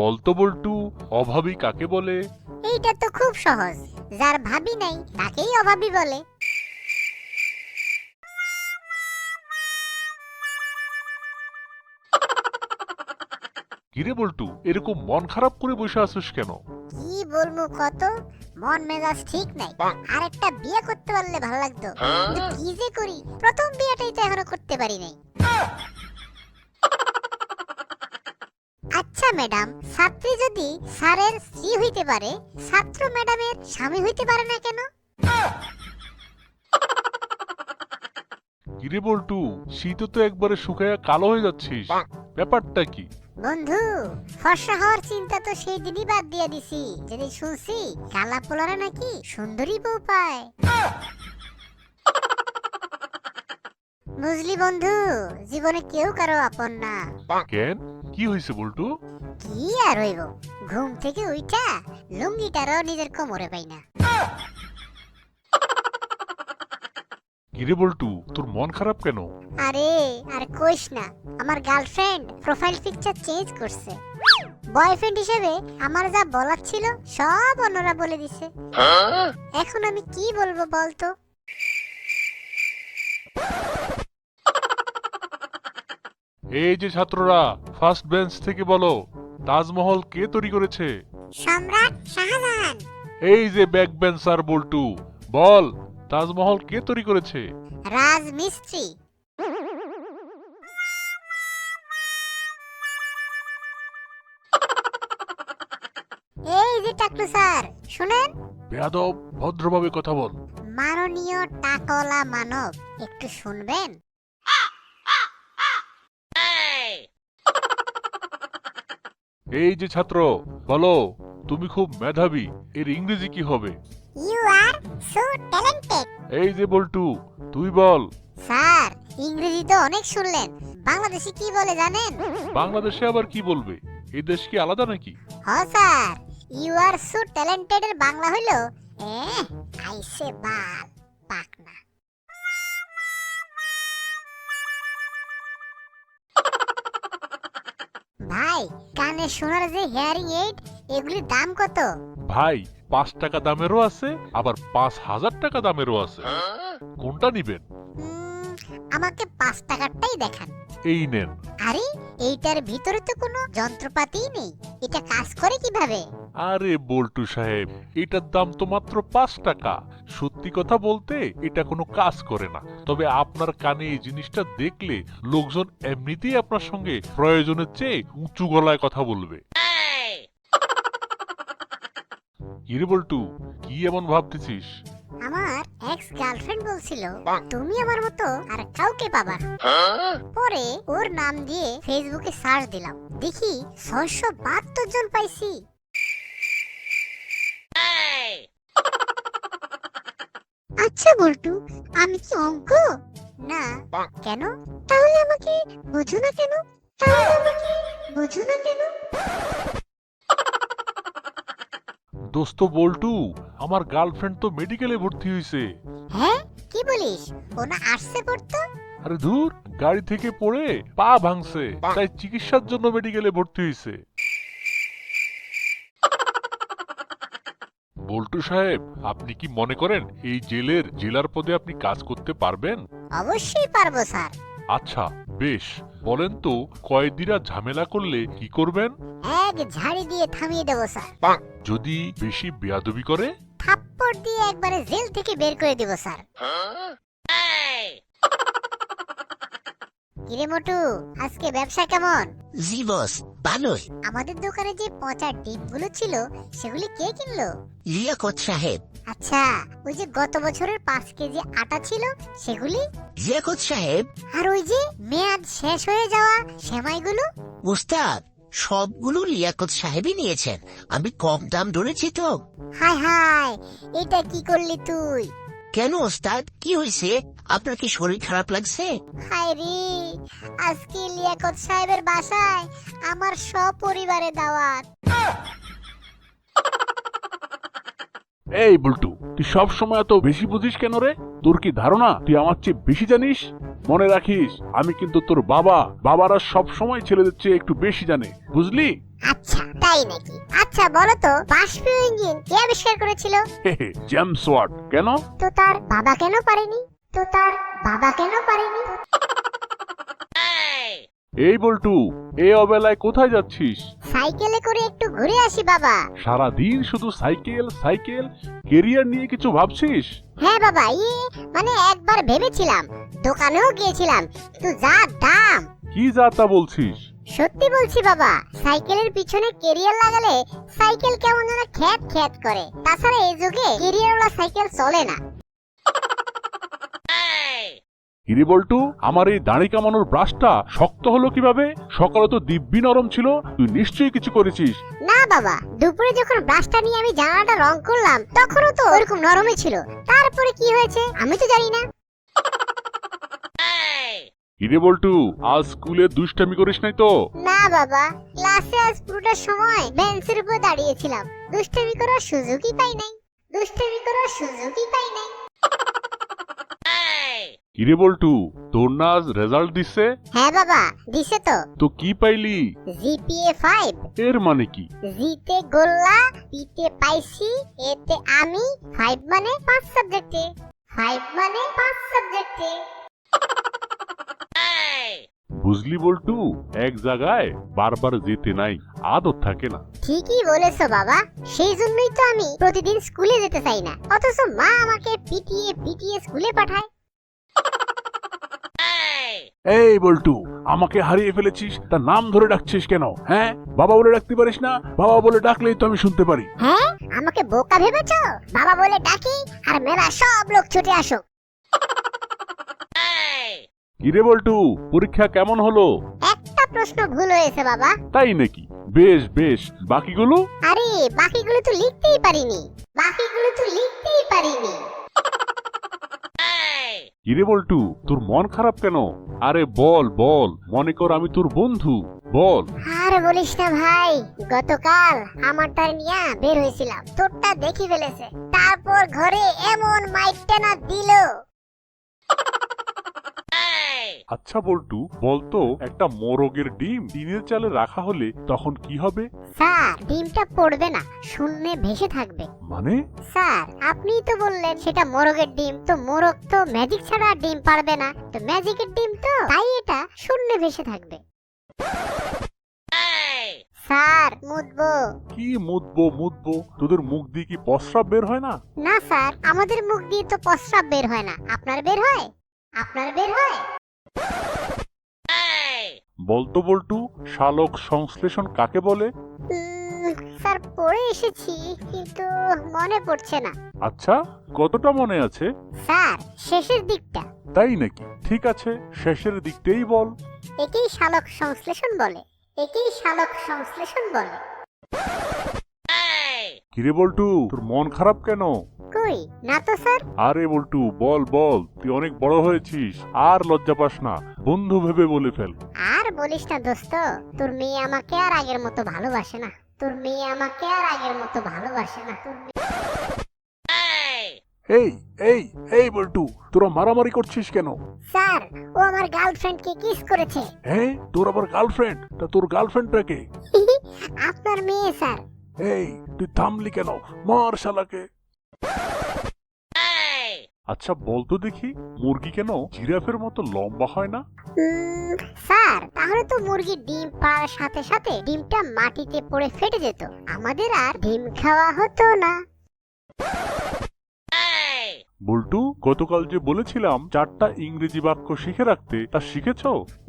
বলতো বল্টু অভাবী কাকে বলে? এইটা তো খুব সহজ। যার ভাবি নাই তাকেই অভাবী বলে। কিরে বল্টু এরকম মন খারাপ করে বসে আছিস কেন? কি বলব কত? মন মেজাজ ঠিক নাই। আর একটা বিয়ে করতে পারলে ভালো লাগতো। কিন্তু কি যে করি? প্রথম বিয়েটাই তো এখনও করতে পারি নাই। আচ্ছা ম্যাডাম ছাত্রী যদি স্যারের স্ত্রী হইতে পারে ছাত্র ম্যাডামের স্বামী হইতে পারে না কেন? কিরে বল্টু শীতে তো একবারে শুকায়া কালো হয়ে যাচ্ছিস। ব্যাপারটা কি? বন্ধু ফর্সা হওয়ার চিন্তা তো সেই দিনই বাদ দিয়ে দিছি। যদি শুনছি কালা পোলারা নাকি সুন্দরী বউ পায়। বুঝলি বন্ধু জীবনে কেউ কারও আপন না। কেন? কি হয়েছে বল্টু? কি আর হইব? ঘুম থেকে উইঠা লুঙ্গিটারও নিজের কোমরে পাই না। কিরে বল্টু তোর মন খারাপ কেন? আরে আর কইস না আমার গার্লফ্রেন্ড প্রোফাইল পিকচার চেঞ্জ করছে। বয়ফ্রেন্ড হিসেবে আমার যা বলার ছিল সব অন্যরা বলে দিছে। এখন আমি কি বলব বলতো? এই যে ছাত্ররা ফার্স্ট বেঞ্চ থেকে বলো তাজমহল কে তৈরি করেছে? সম্রাট শাহজাহান। এই যে ব্যাক বেঞ্চার বল্টু বল তাজমহল কে তৈরি করেছে? রাজ মিস্ত্রি এই যে টাকলু স্যার শুনেন? বেয়াদব ভদ্রভাবে কথা বল। মাননীয় টাকলা মানব একটু শুনবেন? এই যে ছাত্র বলো তুমি খুব মেধাবী এর ইংরেজি কি হবে? ইউ আর সো ট্যালেন্টেড এই যে বল্টু তুই বল। স্যার ইংরেজি তো অনেক শুনলেন। বাংলাদেশি কি বলে জানেন? বাংলাদেশে আবার কি বলবে? এই দেশ কি আলাদা নাকি? হ sir. You are so talented এর বাংলা হইল এ আইসে বাল পাকনা। ভাই কানে শোনার যে হিয়ারিং এইড এগুলির দাম কত? ভাই পাঁচ টাকা দামেরও আছে আবার পাঁচ হাজার টাকা দামেরও আছে। কোনটা নিবেন? আমাকে পাঁচ টাকারটাই দেখান। এই নেন। আরে এইটার ভিতরে তো কোনো যন্ত্রপাতিই নেই। এটা কাজ করে কীভাবে? আরে বল্টু সাহেব এটার দাম তো মাত্র পাঁচ টাকা। সত্যি কথা বলতে এটা কোনো কাজ করে না। তবে আপনার কানে এই জিনিসটা দেখলে লোকজন এমনিতেই আপনার সঙ্গে প্রয়োজনের চেয়ে উঁচু গলায় কথা বলবে। কিরে বল্টু কি এমন ভাবতেছিস? আমার এক্স গার্লফ্রেন্ড বলছিল তুমি আমার মতো আর কাউকে পাবা পরে ওর নাম দিয়ে ফেসবুকে সার্চ দিলাম। দেখি ছয়শো বাহাত্তর জন পাইছি। আচ্ছা বল্টু আমি কি অঙ্ক? না কেন? তাহলে আমাকে বোঝো না কেন? তাহলে আমাকে বোঝো না কেন? দোস্ত বল্টু আমার গার্লফ্রেন্ড তো মেডিকেলে ভর্তি হয়েছে হ্যাঁ? কি বলিস? ও না আসছে পড়তো? আরে ধুর গাড়ি থেকে পড়ে পা ভাঙছে তাই চিকিৎসার জন্য মেডিকেলে ভর্তি হয়েছে বল্টু সাহেব আপনি কি মনে করেন এই জেলের জেলার পদে আপনি কাজ করতে পারবেন? অবশ্যই পারব স্যার। আচ্ছা বেশ। বলেন তো কয়েদিরা ঝামেলা করলে কি করবেন? এক ঝাড়ি দিয়ে থামিয়ে দেবো স্যার। যদি বেশি বেয়াদবি করে? থাপ্পড় দিয়ে একবারে জেল থেকে বের করে দিব স্যার। কিরে মোটু আজকে ব্যবসা কেমন? জি বস ভালোই আমাদের দোকানে যে পচা ডিমগুলো ছিল সেগুলি কে কিনলো? লিয়াকত সাহেব আচ্ছা ওই যে গত বছরের পাঁচ কেজি আটা ছিল সেগুলি? লিয়াকত সাহেব আর ওই যে মেয়াদ শেষ হয়ে যাওয়া সেমাইগুলো? উস্তাদ সবগুলো লিয়াকত সাহেবই নিয়েছেন। আমি কম দাম ধরেছি তো। হায় হায় এটা কি করলি তুই? কেন ওস্তাদ? কি হয়েছে? আপনার কি শরীর খারাপ লাগছে? হায় রে আজকে লিয়াকত সাহেবের বাসায় আমার সপরিবারে দাওয়াত। এই বল্টু তুই সব সময় এত বেশি বুঝিস কেন রে? তোর কি ধারণা? তুই আমার চেয়ে বেশি জানিস? মনে রাখিস আমি কিন্তু তোর বাবা। বাবারা সব সময় ছেলেদের চেয়ে একটু বেশি জানে বুঝলি? আচ্ছা তাই নাকি? আচ্ছা বলো তো বাষ্পীয় ইঞ্জিন কে আবিষ্কার করেছিল? জেমস ওয়াট কেন? তো তার বাবা কেন পারেনি? তো তার বাবা কেন পারেনি? এই বল্টু এই অবেলায় কোথায় যাচ্ছিস? সাইকেলে করে একটু ঘুরে আসি বাবা। সারা দিন শুধু সাইকেল সাইকেল কেরিয়ার নিয়ে কিছু ভাবছিস? হ্যাঁ বাবা ইয়ে মানে একবার ভেবেছিলাম দোকানেও গিয়েছিলাম তো যা দাম। কি যা তা বলছিস? সত্যি বলছি বাবা সাইকেলের পিছনে কেরিয়ার লাগালে সাইকেল কেমন যেন খ্যাত খ্যাত করে। তাছাড়া এই যুগে কেরিয়ারওয়ালা সাইকেল চলে না। হিরে বল্টু আমার এই দাড়ি কামানোর ব্রাশটা শক্ত হলো কীভাবে? সকালে তো দিব্যি নরম ছিল তুই নিশ্চয়ই কিছু করেছিস। না বাবা দুপুরে যখন ব্রাশটা নিয়ে আমি জানালাটা রং করলাম তখনও তো ওরকম নরমই ছিল। তারপরে কি হয়েছে? আমি তো জানি না। হিরে বল্টু আজ স্কুলে দুষ্টামি করিস নাই তো? না বাবা ক্লাসে আজ পুরোটা সময় বেঞ্চের উপর দাঁড়িয়েছিলাম। দুষ্টামি করার সুযোগই পাই নাই। দুষ্টামি করার সুযোগই পাই নাই। হিরে বল্টু তোর না আজ রেজাল্ট দিচ্ছে হ্যাঁ বাবা দিছে তো। তো কি পাইলি? জিপিএ ফাইভ এর মানে কি? জিতে গোল্লা পিতে পাইছি এতে আমি ফাইভ মানে পাঁচ সাবজেক্টে ফাইভ মানে পাঁচ সাবজেক্টে বুঝলি বল্টু? এক জায়গায় বারবার যেতে নাই আদত থাকে না। ঠিকই বলেছ বাবা সেই জন্যই তো আমি প্রতিদিন স্কুলে যেতে চাই না। অথচ মা আমাকে পিটিয়ে পিটিয়ে স্কুলে পাঠায়। এই বল্টু আমাকে হারিয়ে ফেলেছিস তার নাম ধরে ডাকছিস কেন? হ্যাঁ? বাবা বলে ডাকতে পারিস না বাবা বলে ডাকলেই তো আমি শুনতে পারি। হ্যাঁ? আমাকে বোকা ভেবেছো? বাবা বলে ডাকি আর মেলা সব লোক ছুটে আসো কিরে বল্টু পরীক্ষা কেমন হলো? একটা প্রশ্ন ভুল হয়েছে বাবা। তাই নাকি? বেশ বেশ। বাকিগুলো? আরে বাকিগুলো তো লিখতেই পারিনি। বাকিগুলো তো লিখতেই পারিনি। কিরে বল্টু তোর মন খারাপ কেন? আরে বল বল। মনে কর আমি তোর বন্ধু। বল। আর বলিস না ভাই গতকাল আমারটা নিয়ে বের হয়েছিলাম। তোরটা দেখি ফেলেছে। তারপর ঘরে এমন মাইকটা না দিল। আচ্ছা বল্টু বলতো একটা মোরগের ডিম টিনের চালে রাখা হলে তখন কি হবে? স্যার ডিমটা পড়বে না শূন্যে ভেসে থাকবে। মানে? স্যার আপনিই তো বললেন সেটা মোরগের ডিম তো মোরগ তো ম্যাজিক ছাড়া আর ডিম পারবে না। তো ম্যাজিকের ডিম তো তাই এটা শূন্যে ভেসে থাকবে। স্যার মুদবো কি মুদবো মুদবো তোদের মুখ দিয়ে কি প্রস্রাব বের হয় না? না স্যার আমাদের মুখ দিয়ে তো প্রস্রাব বের হয় না। আপনার বের হয়? আপনার বের হয়? বলতো বল্টু শালক সংশ্লেষণ কাকে বলে? স্যার পড়ে এসেছি কিন্তু মনে পড়ছে না। আচ্ছা কতটা মনে আছে? স্যার শেষের দিকটা। তাই নাকি? ঠিক আছে শেষের দিকটাই বল। একেই শালক সংশ্লেষণ বলে একেই শালক সংশ্লেষণ বলে। কিরে বল্টু তোর মন খারাপ কেন? কই? না তো স্যার। আরে বল্টু বল বল তুই অনেক বড় হয়েছিস আর লজ্জা পাস না বন্ধু ভেবে বলে ফেল। আর বলিস না দোস্ত তোর মেয়ে আমাকে আর আগের মতো ভালোবাসে না। তোর মেয়ে আমাকে আর আগের মতো ভালোবাসে না। তোর এই এই এই বল্টু তোরা মারামারি করছিস কেন? স্যার ও আমার গার্লফ্রেন্ডকে কিস করেছে। হ্যাঁ তোর আবার গার্লফ্রেন্ড? তা তোর গার্লফ্রেন্ডটাকে আপনার মেয়ে স্যার। এই তুই থামলি কেন? মার শালাকে। আচ্ছা বলতো দেখি, মুরগি কেন জিরাফের মতো লম্বা হয় না? স্যার, তাহলে তো মুরগির ডিম পাড়ার সাথে সাথে ডিমটা মাটিতে পড়ে ফেটে যেত। আমাদের আর ডিম খাওয়া হতো না। বল্টু গতকাল যে বলেছিলাম চারটা ইংরেজি বাক্য শিখে রাখতে তা শিখেছ?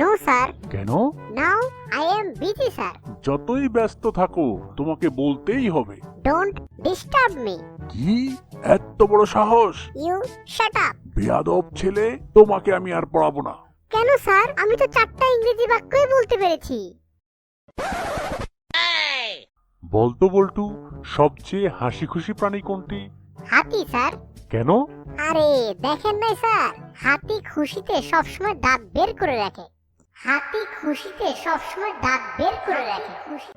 নো স্যার কেন? Now I am busy sir যতই ব্যস্ত থাকো তোমাকে বলতেই হবে। ডোন্ট ডিস্টার্ব মি কি? এত বড় সাহস? ইউ শাট আপ বেয়াদব ছেলে তোমাকে আমি আর পড়াবো না। কেন স্যার আমি তো চারটা ইংরেজি বাক্যই বলতে পেরেছি। বলতো বল্টু সবচেয়ে হাসি খুশি প্রাণী কোনটি? হাতি স্যার কেন? আরে দেখেন নাই স্যার হাতি খুশিতে সবসময় দাঁত বের করে রাখে। হাতি খুশিতে সবসময় দাঁত বের করে রাখে। খুশি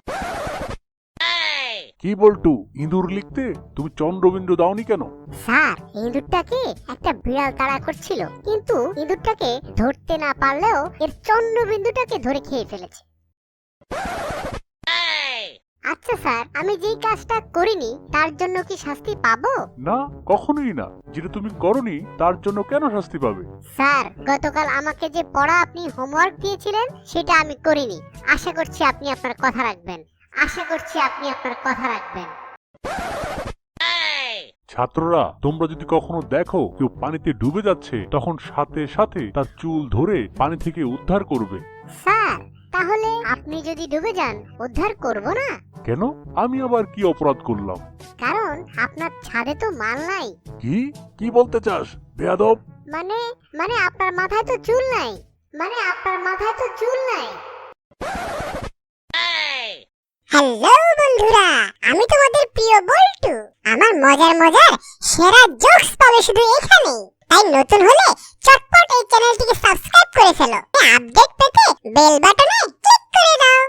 কি বল্টু ইঁদুর লিখতে? তুমি চন্দ্রবিন্দু দাওনি কেন? স্যার ইঁদুরটাকে একটা বিড়াল তাড়া করছিল কিন্তু ইঁদুরটাকে ধরতে না পারলেও এর চন্দ্রবিন্দুটাকে ধরে খেয়ে ফেলেছে। আচ্ছা স্যার আমি যেই কাজটা করিনি তার জন্য কি শাস্তি পাবো? না কখনোই না। যেটা তুমি করনি তার জন্য কেন শাস্তি পাবে? স্যার গতকাল আমাকে যে পড়া আপনি হোমওয়ার্ক দিয়েছিলেন সেটা আমি করিনি। আশা করছি আপনি আপনার কথা রাখবেন। আশা করছি আপনি আপনার কথা রাখবেন। ছাত্ররা তোমরা যদি কখনো দেখো কেউ পানিতে ডুবে যাচ্ছে তখন সাথে সাথে তার চুল ধরে পানি থেকে উদ্ধার করবে। স্যার তাহলে আপনি যদি ডুবে যান উদ্ধার করব না? কেন? আমি আবার কি অপরাধ করলাম? কারণ আপনার ছাদে তো মাল নাই। কি? কি বলতে চাস? বেয়াদব! মানে মানে আপনার মাথায় তো চুল নাই। মানে আপনার মাথায় তো চুল নাই। হ্যালো বন্ধুরা আমি তোমাদের প্রিয় বল্টু। আমার মজার মজার সেরা জোকস পাবে শুধু এখানে তাই নতুন হলে চটপট এই চ্যানেলটিকে সাবস্ক্রাইব করে ফেলো। আপডেট পেতে বেল বাটনে ক্লিক করে দাও।